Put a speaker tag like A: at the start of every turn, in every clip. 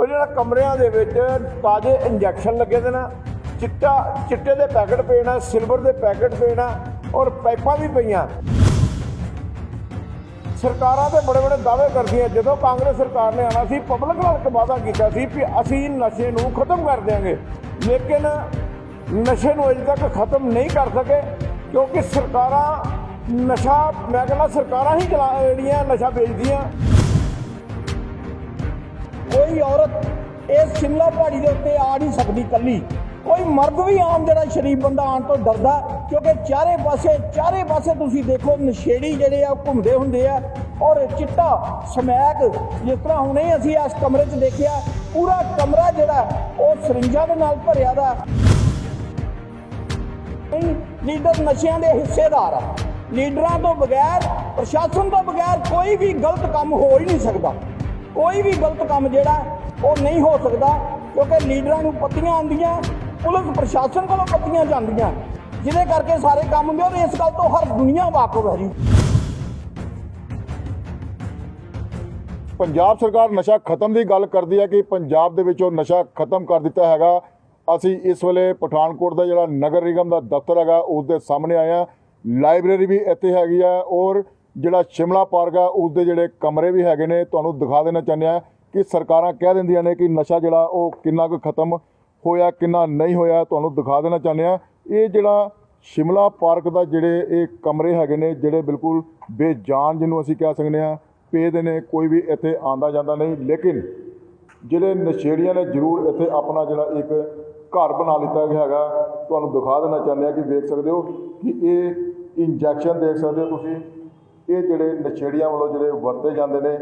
A: ਉਹ ਜਿਹੜਾ ਕਮਰਿਆਂ ਦੇ ਵਿੱਚ ਤਾਜ਼ੇ ਇੰਜੈਕਸ਼ਨ ਲੱਗੇ ਦੇ ਨਾ, ਚਿੱਟਾ, ਚਿੱਟੇ ਦੇ ਪੈਕਟ ਪਏ ਸਿਲਵਰ ਦੇ ਪੈਕਟ ਪਏ ਔਰ ਪਾਈਪਾਂ ਵੀ ਪਈਆਂ। ਸਰਕਾਰਾਂ ਦੇ ਬੜੇ ਬੜੇ ਦਾਅਵੇ ਕਰਦੀਆਂ, ਜਦੋਂ ਕਾਂਗਰਸ ਸਰਕਾਰ ਨੇ ਆਣਾ ਸੀ, ਪਬਲਿਕ ਨਾਲ ਇੱਕ ਵਾਅਦਾ ਕੀਤਾ ਸੀ ਕਿ ਅਸੀਂ ਨਸ਼ੇ ਨੂੰ ਖਤਮ ਕਰ ਦਿਆਂਗੇ। ਲੇਕਿਨ ਨਸ਼ੇ ਨੂੰ ਅਜੇ ਤੱਕ ਖਤਮ ਨਹੀਂ ਕਰ ਸਕੇ, ਕਿਉਂਕਿ ਸਰਕਾਰਾਂ ਨਸ਼ਾ, ਮੈਂ ਕਹਿੰਦਾ ਸਰਕਾਰਾਂ ਹੀ ਚਲਾ ਜਿਹੜੀਆਂ ਨਸ਼ਾ ਵੇਚਦੀਆਂ।
B: ਕੋਈ ਔਰਤ ਇਸ ਸ਼ਿਮਲਾ ਪਹਾੜੀ ਦੇ ਉੱਤੇ ਆ ਨਹੀਂ ਸਕਦੀ ਕੱਲੀ ਕੋਈ ਮਰਦ ਵੀ ਆਮ ਜਿਹੜਾ ਸ਼ਰੀਫ ਬੰਦਾ ਆਉਣ ਤੋਂ ਡਰਦਾ, ਕਿਉਂਕਿ ਚਾਰੇ ਪਾਸੇ ਚਾਰੇ ਪਾਸੇ ਤੁਸੀਂ ਦੇਖੋ ਨਸ਼ੇੜੀ ਜਿਹੜੇ ਆ, ਉਹ ਘੁੰਮਦੇ ਹੁੰਦੇ ਆ ਔਰ ਚਿੱਟਾ, ਸਮੈਕ, ਜਿਸ ਤਰ੍ਹਾਂ ਹੁਣੇ ਅਸੀਂ ਇਸ ਕਮਰੇ 'ਚ ਦੇਖਿਆ, ਪੂਰਾ ਕਮਰਾ ਜਿਹੜਾ, ਉਹ ਸਰਿੰਜਾਂ ਦੇ ਨਾਲ ਭਰਿਆ ਦਾ। ਨਹੀਂ, ਲੀਡਰ ਨਸ਼ਿਆਂ ਦੇ ਹਿੱਸੇਦਾਰ ਆ। ਲੀਡਰਾਂ ਤੋਂ ਬਗੈਰ, ਪ੍ਰਸ਼ਾਸਨ ਤੋਂ ਬਗੈਰ ਕੋਈ ਵੀ ਗਲਤ ਕੰਮ ਹੋ ਹੀ ਨਹੀਂ ਸਕਦਾ। ਕੋਈ ਵੀ ਗਲਤ ਕੰਮ ਜਿਹੜਾ ਉਹ ਨਹੀਂ ਹੋ ਸਕਦਾ, ਕਿਉਂਕਿ ਲੀਡਰਾਂ ਨੂੰ ਪੱਤੀਆਂ ਆਉਂਦੀਆਂ, ਪੁਲਿਸ ਪ੍ਰਸ਼ਾਸਨ ਕੋਲੋਂ ਪੱਤੀਆਂ ਜਾਂਦੀਆਂ। ਜਿਹਦੇ ਕਰਕੇ ਸਾਰੇ ਕੰਮ ਹੁੰਦੇ ਔਰ ਇਸ ਗੱਲ ਤੋਂ ਹਰ ਦੁਨੀਆ ਵਾਕਫ ਹੈ ਜੀ।
C: ਪੰਜਾਬ ਸਰਕਾਰ ਨਸ਼ਾ ਖਤਮ ਦੀ ਗੱਲ ਕਰਦੀ ਹੈ ਕਿ ਪੰਜਾਬ ਦੇ ਵਿੱਚੋਂ ਨਸ਼ਾ ਖਤਮ ਕਰ ਦਿੱਤਾ ਹੈਗਾ। ਅਸੀਂ ਇਸ ਵੇਲੇ ਪਠਾਨਕੋਟ ਦਾ ਜਿਹੜਾ ਨਗਰ ਨਿਗਮ ਦਾ ਦਫ਼ਤਰ ਹੈਗਾ, ਉਸ ਦੇ ਸਾਹਮਣੇ ਆਏ ਹਾਂ। ਲਾਇਬ੍ਰੇਰੀ ਵੀ ਇੱਥੇ ਹੈਗੀ ਆ ਔਰ ਜਿਹੜਾ ਸ਼ਿਮਲਾ ਪਾਰਕ ਆ ਉਸ ਦੇ ਜਿਹੜੇ ਕਮਰੇ ਵੀ ਹੈਗੇ ਨੇ, ਤੁਹਾਨੂੰ ਦਿਖਾ ਦੇਣਾ ਚਾਹੁੰਦੇ ਆ ਕਿ ਸਰਕਾਰਾਂ ਕਹਿ ਦਿੰਦੀਆਂ ਨੇ ਕਿ ਨਸ਼ਾ ਜਿਹੜਾ, ਉਹ ਕਿੰਨਾ ਕੁ ਖਤਮ ਹੋਇਆ, ਕਿੰਨਾ ਨਹੀਂ ਹੋਇਆ, ਤੁਹਾਨੂੰ ਦਿਖਾ ਦੇਣਾ ਚਾਹੁੰਦੇ ਆ। ਇਹ ਜਿਹੜਾ ਸ਼ਿਮਲਾ ਪਾਰਕ ਦਾ ਜਿਹੜੇ ਇਹ ਕਮਰੇ ਹੈਗੇ ਨੇ, ਜਿਹੜੇ ਬਿਲਕੁਲ ਬੇਜਾਨ ਜਿਹਨੂੰ ਅਸੀਂ ਕਹਿ ਸਕਦੇ ਆ ਪੇ ਦੇ ਨੇ, ਕੋਈ ਵੀ ਇੱਥੇ ਆਂਦਾ ਜਾਂਦਾ ਨਹੀਂ। ਲੇਕਿਨ ਜਿਹੜੇ ਨਸ਼ੇੜੀਆਂ ਨੇ, ਜ਼ਰੂਰ ਇੱਥੇ ਆਪਣਾ ਜਿਹੜਾ ਇੱਕ ਘਰ ਬਣਾ ਲਿੱਤਾ ਗਿਆ ਹੈਗਾ। ਤੁਹਾਨੂੰ ਦਿਖਾ ਦੇਣਾ ਚਾਹੁੰਦੇ ਆ ਕਿ ਵੇਖ ਸਕਦੇ ਹੋ ਕਿ ਇਹ ਇੰਜੈਕਸ਼ਨ ਦੇਖ ਸਕਦੇ ਹੋ ਤੁਸੀਂ। ਇਹ ਜਿਹੜੇ ਨਸ਼ੇੜੀਆਂ ਵੱਲੋਂ ਜਿਹੜੇ ਵਰਤੇ ਜਾਂਦੇ ਨੇ,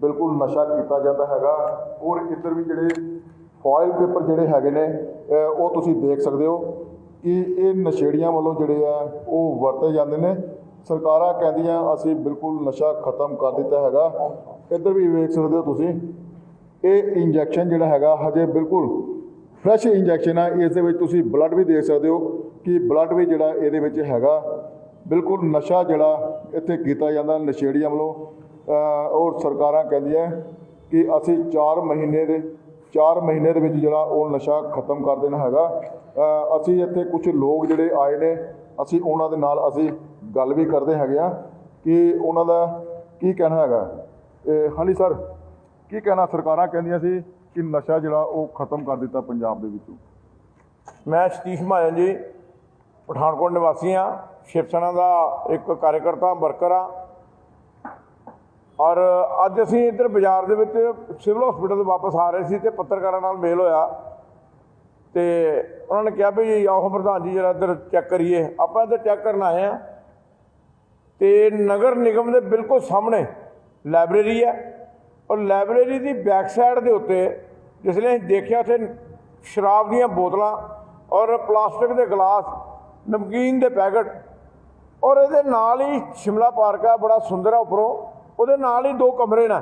C: ਬਿਲਕੁਲ ਨਸ਼ਾ ਕੀਤਾ ਜਾਂਦਾ ਹੈਗਾ। ਔਰ ਇੱਧਰ ਵੀ ਜਿਹੜੇ ਫੋਇਲ ਪੇਪਰ ਜਿਹੜੇ ਹੈਗੇ ਨੇ ਉਹ ਤੁਸੀਂ ਦੇਖ ਸਕਦੇ ਹੋ ਕਿ ਇਹ ਨਸ਼ੇੜੀਆਂ ਵੱਲੋਂ ਜਿਹੜੇ ਆ, ਉਹ ਵਰਤੇ ਜਾਂਦੇ ਨੇ। ਸਰਕਾਰਾਂ ਕਹਿੰਦੀਆਂ, ਅਸੀਂ ਬਿਲਕੁਲ ਨਸ਼ਾ ਖਤਮ ਕਰ ਦਿੱਤਾ ਹੈਗਾ। ਇੱਧਰ ਵੀ ਵੇਖ ਸਕਦੇ ਹੋ ਤੁਸੀਂ, ਇਹ ਇੰਜੈਕਸ਼ਨ ਜਿਹੜਾ ਹੈਗਾ, ਹਜੇ ਬਿਲਕੁਲ ਫਰੈਸ਼ ਇੰਜੈਕਸ਼ਨ ਆ। ਇਸ ਦੇ ਵਿੱਚ ਤੁਸੀਂ ਬਲੱਡ ਵੀ ਦੇਖ ਸਕਦੇ ਹੋ ਕਿ ਬਲੱਡ ਵੀ ਜਿਹੜਾ ਇਹਦੇ ਵਿੱਚ ਹੈਗਾ। ਬਿਲਕੁਲ ਨਸ਼ਾ ਜਿਹੜਾ ਇੱਥੇ ਕੀਤਾ ਜਾਂਦਾ ਨਸ਼ੇੜੀਆਂ ਵੱਲੋਂ ਅਹ ਔਰ ਸਰਕਾਰਾਂ ਕਹਿੰਦੀਆਂ ਕਿ ਅਸੀਂ 4 ਮਹੀਨੇ ਦੇ 4 ਮਹੀਨੇ ਦੇ ਵਿੱਚ ਜਿਹੜਾ ਉਹ ਨਸ਼ਾ ਖਤਮ ਕਰ ਦੇਣਾ ਹੈਗਾ। ਅਸੀਂ ਇੱਥੇ ਕੁਝ ਲੋਕ ਜਿਹੜੇ ਆਏ ਨੇ, ਅਸੀਂ ਉਹਨਾਂ ਦੇ ਨਾਲ ਅਸੀਂ ਗੱਲ ਵੀ ਕਰਦੇ ਹੈਗੇ ਆ ਕਿ ਉਹਨਾਂ ਦਾ ਕੀ ਕਹਿਣਾ ਹੈਗਾ। ਹਾਂਜੀ ਸਰ, ਕੀ ਕਹਿਣਾ? ਸਰਕਾਰਾਂ ਕਹਿੰਦੀਆਂ ਸੀ ਕਿ ਨਸ਼ਾ ਜਿਹੜਾ ਉਹ ਖਤਮ ਕਰ ਦਿੱਤਾ ਪੰਜਾਬ ਦੇ ਵਿੱਚੋਂ।
A: ਮੈਂ ਸਤੀਸ਼ ਮਹਾਜਨ ਜੀ, ਪਠਾਨਕੋਟ ਨਿਵਾਸੀ ਹਾਂ। ਸ਼ਿਵ ਸੈਨਾ ਦਾ ਇੱਕ ਕਾਰਜਕਰਤਾ ਵਰਕਰ ਆ। ਔਰ ਅੱਜ ਅਸੀਂ ਇੱਧਰ ਬਾਜ਼ਾਰ ਦੇ ਵਿੱਚ ਸਿਵਲ ਹਸਪੀਟਲ ਤੋਂ ਵਾਪਸ ਆ ਰਹੇ ਸੀ ਤੇ ਪੱਤਰਕਾਰਾਂ ਨਾਲ ਮੇਲ ਹੋਇਆ। ਤੇ ਉਹਨਾਂ ਨੇ ਕਿਹਾ ਵੀ ਆਓ ਪ੍ਰਧਾਨ ਜੀ, ਜਰਾ ਇੱਧਰ ਚੈੱਕ ਕਰੀਏ। ਆਪਾਂ ਇੱਧਰ ਚੈੱਕ ਕਰਨ ਆਏ ਆ ਤੇ ਨਗਰ ਨਿਗਮ ਦੇ ਬਿਲਕੁਲ ਸਾਹਮਣੇ ਲਾਇਬ੍ਰੇਰੀ ਹੈ। ਔਰ ਲਾਇਬ੍ਰੇਰੀ ਦੀ ਬੈਕ ਸਾਈਡ ਦੇ ਉੱਤੇ, ਜਿਸ ਲਈ ਦੇਖਿਆ ਉੱਥੇ ਸ਼ਰਾਬ ਦੀਆਂ ਬੋਤਲਾਂ ਔਰ ਪਲਾਸਟਿਕ ਦੇ ਗਲਾਸ, ਨਮਕੀਨ ਦੇ ਪੈਕਟ ਔਰ ਇਹਦੇ ਨਾਲ ਹੀ ਸ਼ਿਮਲਾ ਪਾਰਕ ਆ, ਬੜਾ ਸੁੰਦਰ ਆ ਉੱਪਰੋਂ। ਉਹਦੇ ਨਾਲ ਹੀ ਦੋ ਕਮਰੇ ਨੇ।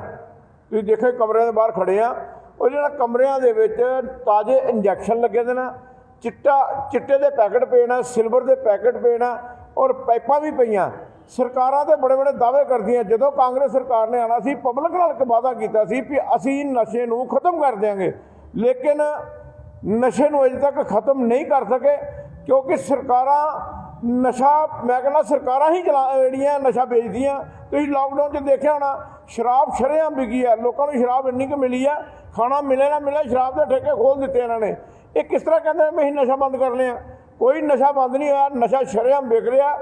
A: ਤੁਸੀਂ ਦੇਖੋ, ਕਮਰਿਆਂ ਦੇ ਬਾਹਰ ਖੜੇ ਆ। ਉਹ ਜਿਹੜਾ ਕਮਰਿਆਂ ਦੇ ਵਿੱਚ ਤਾਜ਼ੇ ਇੰਜੈਕਸ਼ਨ ਲੱਗੇ ਦੇ ਨਾ। ਚਿੱਟਾ, ਚਿੱਟੇ ਦੇ ਪੈਕਟ ਪਏ ਨਾ, ਸਿਲਵਰ ਦੇ ਪੈਕਟ ਪਏ ਨਾ ਔਰ ਪਾਈਪਾਂ ਵੀ ਪਈਆਂ। ਸਰਕਾਰਾਂ ਤੇ ਬੜੇ ਬੜੇ ਦਾਅਵੇ ਕਰਦੀਆਂ। ਜਦੋਂ ਕਾਂਗਰਸ ਸਰਕਾਰ ਨੇ ਆਣਾ ਸੀ, ਪਬਲਿਕ ਨਾਲ ਇੱਕ ਵਾਅਦਾ ਕੀਤਾ ਸੀ ਕਿ ਅਸੀਂ ਨਸ਼ੇ ਨੂੰ ਖਤਮ ਕਰ ਦਿਆਂਗੇ। ਲੇਕਿਨ ਨਸ਼ੇ ਨੂੰ ਅਜੇ ਤੱਕ ਖਤਮ ਨਹੀਂ ਕਰ ਸਕੇ, ਕਿਉਂਕਿ ਸਰਕਾਰਾਂ ਨਸ਼ਾ, ਮੈਂ ਕਹਿੰਦਾ ਸਰਕਾਰਾਂ ਹੀ ਚਲਾ ਜਿਹੜੀਆਂ ਨਸ਼ਾ ਵੇਚਦੀਆਂ, ਤੁਸੀਂ ਲਾਕਡਾਊਨ 'ਚ ਦੇਖਿਆ ਹੋਣਾ, ਸ਼ਰਾਬ ਸ਼ਰੇਆਮ ਵਿਕੀ ਆ, ਲੋਕਾਂ ਨੂੰ ਸ਼ਰਾਬ ਇੰਨੀ ਕੁ ਮਿਲੀ ਆ, ਖਾਣਾ ਮਿਲੇ ਨਾ ਮਿਲੇ, ਸ਼ਰਾਬ ਦੇ ਠੇਕੇ ਖੋਲ ਦਿੱਤੇ ਇਹਨਾਂ ਨੇ। ਇਹ ਕਿਸ ਤਰ੍ਹਾਂ ਕਹਿੰਦੇ ਨੇ ਅਸੀਂ ਨਸ਼ਾ ਬੰਦ ਕਰ ਲਿਆ? ਕੋਈ ਨਸ਼ਾ ਬੰਦ ਨਹੀਂ ਹੋਇਆ, ਨਸ਼ਾ ਸ਼ਰੇਆਮ ਵਿਕ ਰਿਹਾ।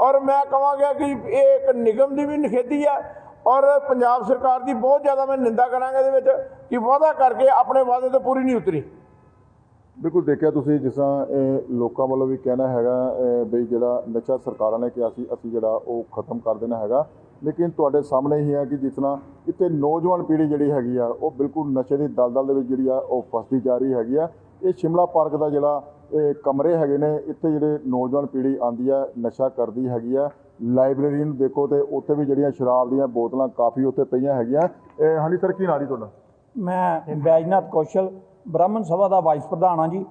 A: ਔਰ ਮੈਂ ਕਹਾਂਗਾ ਕਿ ਇਹ ਇੱਕ ਨਿਗਮ ਦੀ ਵੀ ਨਿਖੇਧੀ ਆ, ਔਰ ਪੰਜਾਬ ਸਰਕਾਰ ਦੀ ਬਹੁਤ ਜ਼ਿਆਦਾ ਮੈਂ ਨਿੰਦਾ ਕਰਾਂਗਾ ਇਹਦੇ ਵਿੱਚ, ਕਿ ਵਾਅਦਾ ਕਰਕੇ ਆਪਣੇ ਵਾਅਦੇ ਤੇ ਪੂਰੀ ਨਹੀਂ ਉਤਰੀ।
C: ਬਿਲਕੁਲ ਦੇਖਿਆ ਤੁਸੀਂ, ਜਿਸ ਤਰ੍ਹਾਂ ਲੋਕਾਂ ਵੱਲੋਂ ਵੀ ਕਹਿਣਾ ਹੈਗਾ ਅਹ ਬਈ ਜਿਹੜਾ ਨਸ਼ਾ ਸਰਕਾਰਾਂ ਨੇ ਕਿਹਾ ਸੀ, ਅਸੀਂ ਜਿਹੜਾ ਉਹ ਖਤਮ ਕਰ ਦੇਣਾ ਹੈਗਾ। ਲੇਕਿਨ ਤੁਹਾਡੇ ਸਾਹਮਣੇ ਹੀ ਹੈ ਕਿ ਜਿਸ ਤਰ੍ਹਾਂ ਇੱਥੇ ਨੌਜਵਾਨ ਪੀੜ੍ਹੀ ਜਿਹੜੀ ਹੈਗੀ ਆ, ਉਹ ਬਿਲਕੁਲ ਨਸ਼ੇ ਦੀ ਦਲਦਲ ਦੇ ਵਿੱਚ ਜਿਹੜੀ ਆ, ਉਹ ਫਸਦੀ ਜਾ ਰਹੀ ਹੈਗੀ ਆ। ਇਹ ਸ਼ਿਮਲਾ ਪਾਰਕ ਦਾ ਜਿਹੜਾ ਇਹ ਕਮਰੇ ਹੈਗੇ ਨੇ, ਇੱਥੇ ਜਿਹੜੇ ਨੌਜਵਾਨ ਪੀੜ੍ਹੀ ਆਂਦੀ ਆ, ਨਸ਼ਾ ਕਰਦੀ ਹੈਗੀ ਆ। ਲਾਇਬ੍ਰੇਰੀ ਨੂੰ ਦੇਖੋ ਤੇ ਉੱਥੇ ਵੀ ਜਿਹੜੀਆਂ ਸ਼ਰਾਬ ਦੀਆਂ ਬੋਤਲਾਂ ਕਾਫੀ ਉੱਥੇ ਪਈਆਂ ਹੈਗੀਆਂ। ਇਹ ਹਾਂਜੀ, ਸਰ, ਕੀ ਨਾਂ ਤੁਹਾਡਾ?
B: ਮੈਂ ਬੈਜਨਾਥ ਕੌਸ਼ਲ ਬ੍ਰਾਹਮਣ ਸਭਾ ਦਾ ਵਾਈਸ ਪ੍ਰਧਾਨ ਹਾਂ ਜੀ।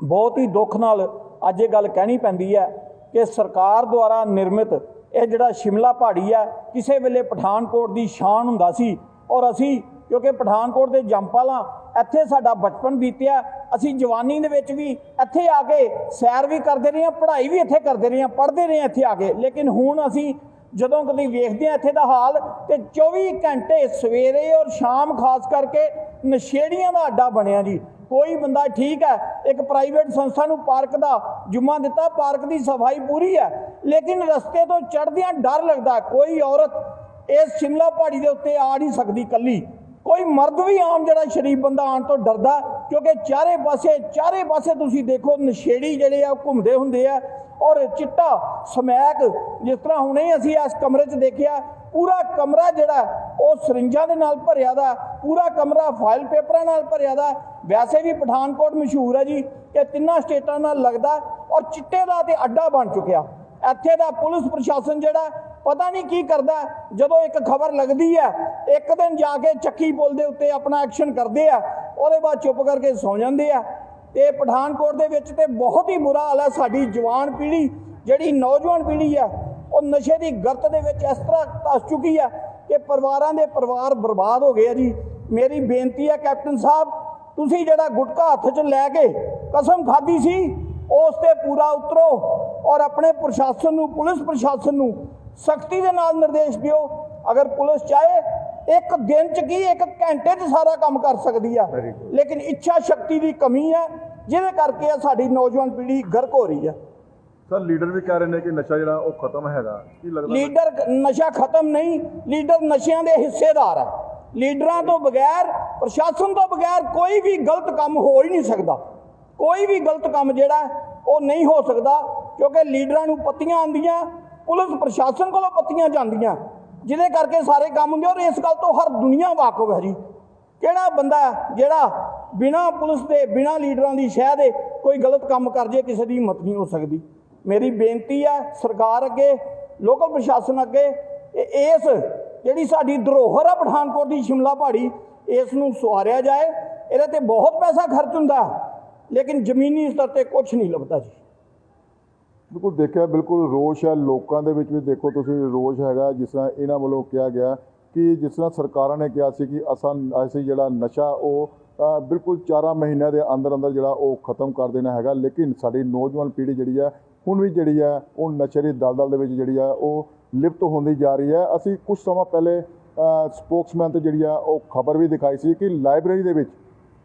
B: ਬਹੁਤ ਹੀ ਦੁੱਖ ਨਾਲ ਅੱਜ ਇਹ ਗੱਲ ਕਹਿਣੀ ਪੈਂਦੀ ਹੈ ਕਿ ਸਰਕਾਰ ਦੁਆਰਾ ਨਿਰਮਿਤ ਇਹ ਜਿਹੜਾ ਸ਼ਿਮਲਾ ਪਹਾੜੀ ਹੈ, ਕਿਸੇ ਵੇਲੇ ਪਠਾਨਕੋਟ ਦੀ ਸ਼ਾਨ ਹੁੰਦਾ ਸੀ। ਔਰ ਅਸੀਂ ਕਿਉਂਕਿ ਪਠਾਨਕੋਟ ਦੇ ਜੰਪਾਲਾਂ ਇੱਥੇ ਸਾਡਾ ਬਚਪਨ ਬੀਤਿਆ। ਅਸੀਂ ਜਵਾਨੀ ਦੇ ਵਿੱਚ ਵੀ ਇੱਥੇ ਆ ਕੇ ਸੈਰ ਵੀ ਕਰਦੇ ਰਹੇ ਹਾਂ, ਪੜ੍ਹਾਈ ਵੀ ਇੱਥੇ ਕਰਦੇ ਰਹੇ ਹਾਂ, ਪੜ੍ਹਦੇ ਰਹੇ ਹਾਂ ਇੱਥੇ ਆ ਕੇ। ਲੇਕਿਨ ਹੁਣ ਅਸੀਂ ਜਦੋਂ ਕਦੀ ਵੇਖਦੇ ਹਾਂ ਇੱਥੇ ਦਾ ਹਾਲ, ਤੇ 24 ਘੰਟੇ ਸਵੇਰੇ ਔਰ ਸ਼ਾਮ ਖਾਸ ਕਰਕੇ ਨਸ਼ੇੜੀਆਂ ਦਾ ਅੱਡਾ ਬਣਿਆ ਜੀ। ਕੋਈ ਬੰਦਾ ਠੀਕ ਹੈ, ਇੱਕ ਪ੍ਰਾਈਵੇਟ ਸੰਸਥਾ ਨੂੰ ਪਾਰਕ ਦਾ ਜੁਮਾ ਦਿੱਤਾ, ਪਾਰਕ ਦੀ ਸਫ਼ਾਈ ਪੂਰੀ ਹੈ, ਲੇਕਿਨ ਰਸਤੇ ਤੋਂ ਚੜ੍ਹਦਿਆਂ ਡਰ ਲੱਗਦਾ, ਕੋਈ ਔਰਤ ਇਸ ਸ਼ਿਮਲਾ ਪਹਾੜੀ ਦੇ ਉੱਤੇ ਆ ਨਹੀਂ ਸਕਦੀ ਕੱਲੀ ਕੋਈ ਮਰਦ ਵੀ ਆਮ ਜਿਹੜਾ ਸ਼ਰੀਫ ਬੰਦਾ ਆਉਣ ਤੋਂ ਡਰਦਾ, ਕਿਉਂਕਿ ਚਾਰੇ ਪਾਸੇ ਚਾਰੇ ਪਾਸੇ ਤੁਸੀਂ ਦੇਖੋ ਨਸ਼ੇੜੀ ਜਿਹੜੇ ਆ ਉਹ ਘੁੰਮਦੇ ਹੁੰਦੇ ਆ, ਔਰ ਚਿੱਟਾ, ਸਮੈਕ, ਜਿਸ ਤਰ੍ਹਾਂ ਹੁਣੇ ਅਸੀਂ ਇਸ ਕਮਰੇ 'ਚ ਦੇਖਿਆ ਪੂਰਾ ਕਮਰਾ ਜਿਹੜਾ ਉਹ ਸਰਿੰਜਾਂ ਦੇ ਨਾਲ ਭਰਿਆ ਦਾ ਪੂਰਾ ਕਮਰਾ ਫਾਈਲ ਪੇਪਰਾਂ ਨਾਲ ਭਰਿਆ ਦਾ ਵੈਸੇ ਵੀ ਪਠਾਨਕੋਟ ਮਸ਼ਹੂਰ ਹੈ ਜੀ, ਇਹ ਤਿੰਨਾਂ ਸਟੇਟਾਂ ਨਾਲ ਲੱਗਦਾ ਔਰ ਚਿੱਟੇ ਦਾ ਤੇ ਅੱਡਾ ਬਣ ਚੁੱਕਿਆ। ਇੱਥੇ ਦਾ ਪੁਲਿਸ ਪ੍ਰਸ਼ਾਸਨ ਜਿਹੜਾ ਪਤਾ ਨਹੀਂ ਕੀ ਕਰਦਾ ਜਦੋਂ ਇੱਕ ਖਬਰ ਲੱਗਦੀ ਹੈ, ਇੱਕ ਦਿਨ ਜਾ ਕੇ ਚੱਕੀ ਪੁਲ ਦੇ ਉੱਤੇ ਆਪਣਾ ਐਕਸ਼ਨ ਕਰਦੇ ਆ, ਉਹਦੇ ਬਾਅਦ ਚੁੱਪ ਕਰਕੇ ਸੌ ਜਾਂਦੇ ਆ। ਤੇ ਪਠਾਨਕੋਟ ਦੇ ਵਿੱਚ ਤੇ ਬਹੁਤ ਹੀ ਬੁਰਾ ਹਾਲ ਹੈ ਸਾਡੀ ਜਵਾਨ ਪੀੜ੍ਹੀ, ਜਿਹੜੀ ਨੌਜਵਾਨ ਪੀੜ੍ਹੀ ਆ ਉਹ ਨਸ਼ੇ ਦੀ ਗਰਤ ਦੇ ਵਿੱਚ ਇਸ ਤਰ੍ਹਾਂ ਧਸ ਚੁੱਕੀ ਆ ਕਿ ਪਰਿਵਾਰਾਂ ਦੇ ਪਰਿਵਾਰ ਬਰਬਾਦ ਹੋ ਗਏ ਆ ਜੀ। ਮੇਰੀ ਬੇਨਤੀ ਹੈ ਕੈਪਟਨ ਸਾਹਿਬ ਤੁਸੀਂ ਜਿਹੜਾ ਗੁਟਕਾ ਹੱਥ 'ਚ ਲੈ ਕੇ ਕਸਮ ਖਾਧੀ ਸੀ ਉਸ ਤੇ ਪੂਰਾ ਉਤਰੋ ਔਰ ਆਪਣੇ ਪ੍ਰਸ਼ਾਸਨ ਨੂੰ ਪੁਲਿਸ ਪ੍ਰਸ਼ਾਸਨ ਨੂੰ ਸਖਤੀ ਦੇ ਨਾਲ ਨਿਰਦੇਸ਼ ਦਿਓ। ਅਗਰ ਪੁਲਿਸ ਚਾਹੇ ਇੱਕ ਦਿਨ 'ਚ ਕੀ ਇੱਕ ਘੰਟੇ 'ਚ ਸਾਰਾ ਕੰਮ ਕਰ ਸਕਦੀ ਆ। ਲੇਕਿਨ ਇੱਛਾ ਸ਼ਕਤੀ ਦੀ ਕਮੀ ਹੈ ਜਿਹਦੇ ਕਰਕੇ ਸਾਡੀ ਨੌਜਵਾਨ ਪੀੜ੍ਹੀ ਗਰਕ ਹੋ ਰਹੀ ਹੈ
C: ਸਰ, ਲੀਡਰ ਵੀ ਕਹਿ ਰਹੇ ਨੇ ਕਿ ਨਸ਼ਾ ਜਿਹੜਾ, ਉਹ ਖਤਮ ਹੈਗਾ। ਕੀ ਲੱਗਦਾ
B: ਲੀਡਰ ਨਸ਼ਾ ਖਤਮ ਨਹੀਂ, ਲੀਡਰ ਨਸ਼ਿਆਂ ਦੇ ਹਿੱਸੇਦਾਰ ਹੈ ਲੀਡਰਾਂ ਤੋਂ ਬਗੈਰ, ਪ੍ਰਸ਼ਾਸਨ ਤੋਂ ਬਗੈਰ ਕੋਈ ਵੀ ਗਲਤ ਕੰਮ ਹੋ ਹੀ ਨਹੀਂ ਸਕਦਾ। ਕੋਈ ਵੀ ਗਲਤ ਕੰਮ ਜਿਹੜਾ, ਉਹ ਨਹੀਂ ਹੋ ਸਕਦਾ, ਕਿਉਂਕਿ ਲੀਡਰਾਂ ਨੂੰ ਪੱਤੀਆਂ ਆਉਂਦੀਆਂ, ਪੁਲਿਸ ਪ੍ਰਸ਼ਾਸਨ ਕੋਲੋਂ ਪੱਤੀਆਂ ਜਾਂਦੀਆਂ। ਜਿਹਦੇ ਕਰਕੇ ਸਾਰੇ ਕੰਮ ਹੁੰਦੇ ਔਰ ਇਸ ਗੱਲ ਤੋਂ ਹਰ ਦੁਨੀਆ ਵਾਕਫ ਹੈ ਜੀ। ਕਿਹੜਾ ਬੰਦਾ ਜਿਹੜਾ ਬਿਨਾ ਪੁਲਿਸ ਦੇ, ਬਿਨਾ ਲੀਡਰਾਂ ਦੀ ਸ਼ਹਿ ਦੇ ਕੋਈ ਗਲਤ ਕੰਮ ਕਰ ਜੇ, ਕਿਸੇ ਦੀ ਹਿੰਮਤ ਨਹੀਂ ਹੋ ਸਕਦੀ? ਮੇਰੀ ਬੇਨਤੀ ਹੈ ਸਰਕਾਰ ਅੱਗੇ, ਲੋਕਲ ਪ੍ਰਸ਼ਾਸਨ ਅੱਗੇ ਇਹ- ਇਸ ਜਿਹੜੀ ਸਾਡੀ ਧਰੋਹਰ ਆ ਪਠਾਨਕੋਟ ਦੀ ਸ਼ਿਮਲਾ ਪਹਾੜੀ, ਇਸ ਨੂੰ ਸੁਆਰਿਆ ਜਾਏ। ਇਹਦੇ ਤੇ ਬਹੁਤ ਪੈਸਾ ਖਰਚ ਹੁੰਦਾ, ਲੇਕਿਨ ਜ਼ਮੀਨੀ ਸਤਰ ਤੇ ਕੁਝ ਨਹੀਂ ਲੱਭਦਾ ਜੀ।
C: ਬਿਲਕੁਲ ਦੇਖਿਆ, ਬਿਲਕੁਲ ਰੋਸ਼ ਹੈ ਲੋਕਾਂ ਦੇ ਵਿੱਚ ਵੀ ਦੇਖੋ ਤੁਸੀਂ, ਰੋਸ਼ ਹੈਗਾ, ਜਿਸ ਤਰ੍ਹਾਂ ਇਹਨਾਂ ਵੱਲੋਂ ਕਿਹਾ ਗਿਆ ਕਿ ਜਿਸ ਤਰ੍ਹਾਂ ਸਰਕਾਰਾਂ ਨੇ ਕਿਹਾ ਸੀ ਕਿ ਅਸਾਂ, ਅਸੀਂ ਜਿਹੜਾ ਨਸ਼ਾ, ਉਹ ਬਿਲਕੁਲ 4 ਮਹੀਨਿਆਂ ਦੇ ਅੰਦਰ ਅੰਦਰ ਜਿਹੜਾ ਉਹ ਖਤਮ ਕਰ ਦੇਣਾ ਹੈਗਾ। ਲੇਕਿਨ ਸਾਡੀ ਨੌਜਵਾਨ ਪੀੜ੍ਹੀ ਜਿਹੜੀ ਹੈ, ਹੁਣ ਵੀ ਜਿਹੜੀ ਹੈ, ਉਹ ਨਸ਼ੇ ਦੀ ਦਲਦਲ ਦੇ ਵਿੱਚ ਜਿਹੜੀ ਹੈ, ਉਹ ਲਿਪਤ ਹੁੰਦੀ ਜਾ ਰਹੀ ਹੈ। ਅਸੀਂ ਕੁਝ ਸਮਾਂ ਪਹਿਲੇ ਸਪੋਕਸਮੈਨ ਤੇ ਜਿਹੜੀ ਆ ਉਹ ਖਬਰ ਵੀ ਦਿਖਾਈ ਸੀ ਕਿ ਲਾਇਬ੍ਰੇਰੀ ਦੇ ਵਿੱਚ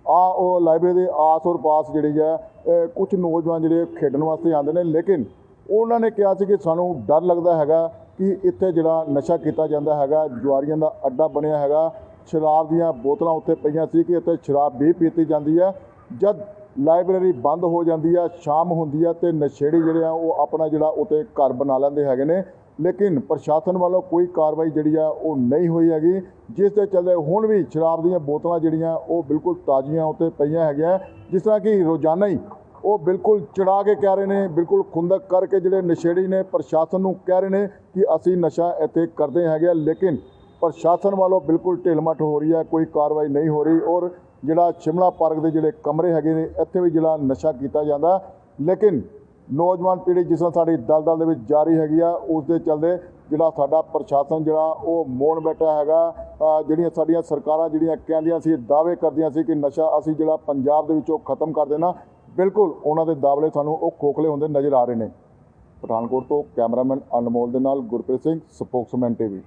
C: ਆ, ਉਹ ਲਾਇਬ੍ਰੇਰੀ ਦੇ ਆਸ ਔਰ ਪਾਸ ਜਿਹੜੀ ਹੈ ਕੁਝ ਨੌਜਵਾਨ ਜਿਹੜੇ ਖੇਡਣ ਵਾਸਤੇ ਆਉਂਦੇ ਨੇ। ਲੇਕਿਨ ਉਹਨਾਂ ਨੇ ਕਿਹਾ ਸੀ ਕਿ ਸਾਨੂੰ ਡਰ ਲੱਗਦਾ ਹੈਗਾ ਕਿ ਇੱਥੇ ਜਿਹੜਾ ਨਸ਼ਾ ਕੀਤਾ ਜਾਂਦਾ ਹੈਗਾ ਜੁਆਰੀਆਂ ਦਾ ਅੱਡਾ ਬਣਿਆ ਹੈਗਾ ਸ਼ਰਾਬ ਦੀਆਂ ਬੋਤਲਾਂ ਉੱਥੇ ਪਈਆਂ ਸੀ ਕਿ ਇੱਥੇ ਸ਼ਰਾਬ ਵੀ ਪੀਤੀ ਜਾਂਦੀ ਹੈ। ਜਦ ਲਾਇਬ੍ਰੇਰੀ ਬੰਦ ਹੋ ਜਾਂਦੀ ਆ ਸ਼ਾਮ ਹੁੰਦੀ ਆ ਤੇ ਨਸ਼ੇੜੀ ਜਿਹੜੇ ਆ ਉਹ ਆਪਣਾ ਜਿਹੜਾ ਉੱਤੇ ਘਰ ਬਣਾ ਲੈਂਦੇ ਹੈਗੇ ਨੇ। ਲੇਕਿਨ ਪ੍ਰਸ਼ਾਸਨ ਵੱਲੋਂ ਕੋਈ ਕਾਰਵਾਈ ਜਿਹੜੀ ਆ ਉਹ ਨਹੀਂ ਹੋਈ ਹੈਗੀ, ਜਿਸ ਦੇ ਚੱਲਦੇ ਹੁਣ ਵੀ ਸ਼ਰਾਬ ਦੀਆਂ ਬੋਤਲਾਂ ਜਿਹੜੀਆਂ ਉਹ ਬਿਲਕੁਲ ਤਾਜ਼ੀਆਂ ਉੱਤੇ ਪਈਆਂ ਹੈਗੀਆਂ। ਜਿਸ ਤਰ੍ਹਾਂ ਕਿ ਰੋਜ਼ਾਨਾ ਹੀ ਉਹ ਬਿਲਕੁਲ ਚੜਾ ਕੇ ਕਹਿ ਰਹੇ ਨੇ, ਬਿਲਕੁਲ ਖੁੰਦਕ ਕਰਕੇ ਜਿਹੜੇ ਨਸ਼ੇੜੀ ਨੇ, ਪ੍ਰਸ਼ਾਸਨ ਨੂੰ ਕਹਿ ਰਹੇ ਨੇ ਕਿ ਅਸੀਂ ਨਸ਼ਾ ਇੱਥੇ ਕਰਦੇ ਹੈਗੇ ਆ। ਲੇਕਿਨ ਪ੍ਰਸ਼ਾਸਨ ਵੱਲੋਂ ਬਿਲਕੁਲ ਢਿਲਮਟ ਹੋ ਰਹੀ ਹੈ, ਕੋਈ ਕਾਰਵਾਈ ਨਹੀਂ ਹੋ ਰਹੀ ਔਰ ਜਿਹੜਾ ਸ਼ਿਮਲਾ ਪਾਰਕ ਦੇ ਜਿਹੜੇ ਕਮਰੇ ਹੈਗੇ ਨੇ, ਇੱਥੇ ਵੀ ਜਿਹੜਾ ਨਸ਼ਾ ਕੀਤਾ ਜਾਂਦਾ। ਲੇਕਿਨ ਨੌਜਵਾਨ ਪੀੜ੍ਹੀ ਜਿਸ ਤਰ੍ਹਾਂ ਸਾਡੀ ਦਲਦਲ ਦੇ ਵਿੱਚ ਜਾਰੀ ਹੈਗੀ ਆ, ਉਸ ਦੇ ਚੱਲਦੇ ਜਿਹੜਾ ਸਾਡਾ ਪ੍ਰਸ਼ਾਸਨ ਜਿਹੜਾ, ਉਹ ਮੌਨ ਬੈਠਾ ਹੈਗਾ। ਜਿਹੜੀਆਂ ਸਾਡੀਆਂ ਸਰਕਾਰਾਂ ਜਿਹੜੀਆਂ ਕਹਿੰਦੀਆਂ ਸੀ, ਦਾਅਵੇ ਕਰਦੀਆਂ ਸੀ ਕਿ ਨਸ਼ਾ ਅਸੀਂ ਜਿਹੜਾ ਪੰਜਾਬ ਦੇ ਵਿੱਚੋਂ ਖਤਮ ਕਰ ਦੇਣਾ, ਬਿਲਕੁਲ ਉਹਨਾਂ ਦੇ ਦਾਅਵੇ ਸਾਨੂੰ ਉਹ ਖੋਖਲੇ ਹੁੰਦੇ ਨਜ਼ਰ ਆ ਰਹੇ ਨੇ। ਪਠਾਨਕੋਟ ਤੋਂ ਕੈਮਰਾਮੈਨ ਅਨਮੋਲ ਦੇ ਨਾਲ ਗੁਰਪ੍ਰੀਤ ਸਿੰਘ, ਸਪੋਕਸਮੈਨ ਟੀਵੀ।